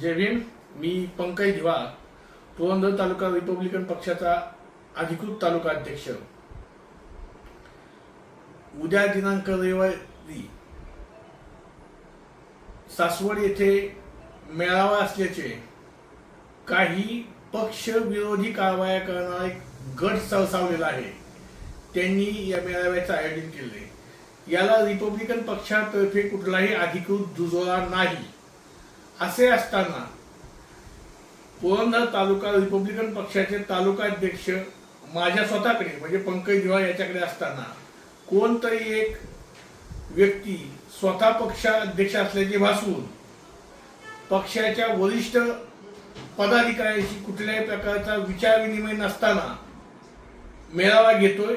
जय भीम मी पंकज दिवा पुरंदर तालुका रिपब्लिकन पक्षाचा अधिकृत तालुका अध्यक्ष. उद्या दिनांक रविवारी सासवड येथे मेळावा असल्याचे काही पक्ष विरोधी कारवाया करणारा एक गट सरसावलेला आहे. त्यांनी या मेळाव्याचं आयोजन केले याला रिपब्लिकन पक्षातर्फे कुठलाही अधिकृत दुजोरा नाही. असे असताना पुरंदर तालुका रिपब्लिकन पक्षाचे तालुका अध्यक्ष माझ्या स्वतःकडे म्हणजे पंकज दिवा याच्याकडे असताना कोणतरी एक व्यक्ती स्वतः पक्षाध्यक्ष असल्याचे भासवून पक्षाच्या वरिष्ठ पदाधिकाऱ्यांशी कुठल्याही प्रकारचा विचार विनिमय नसताना मेळावा घेतोय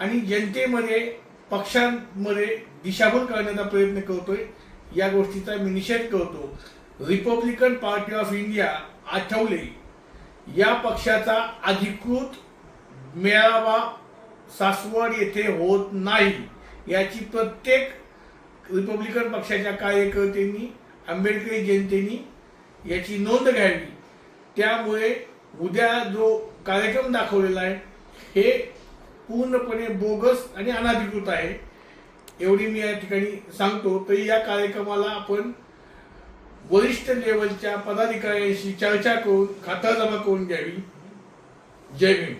आणि जनतेमध्ये पक्षांमध्ये दिशाभूल करण्याचा प्रयत्न करतोय या गोष्टीचा मी निषेध करतो. Republican Party of India Athawale. या पक्षाचा अधिकृत मेळावा सासवड येथे होत नाही. याची प्रत्येक रिपब्लिकन पक्षाच्या कार्यकर्त्यांनी आंबेडकरी जनतेनी याची नोंद घ्यावी. त्यामुळे उद्या जो कार्यक्रम दाखवलेला आहे हे पूर्णपणे बोगस आणि अनाधिकृत आहे. एवढी मी या ठिकाणी सांगतो. तरी या कार्यक्रमाला आपण वरिष्ठ लेवलच्या पदाधिकाऱ्यांशी चर्चा करून खातरजमा करून घ्यावी. जय भीम.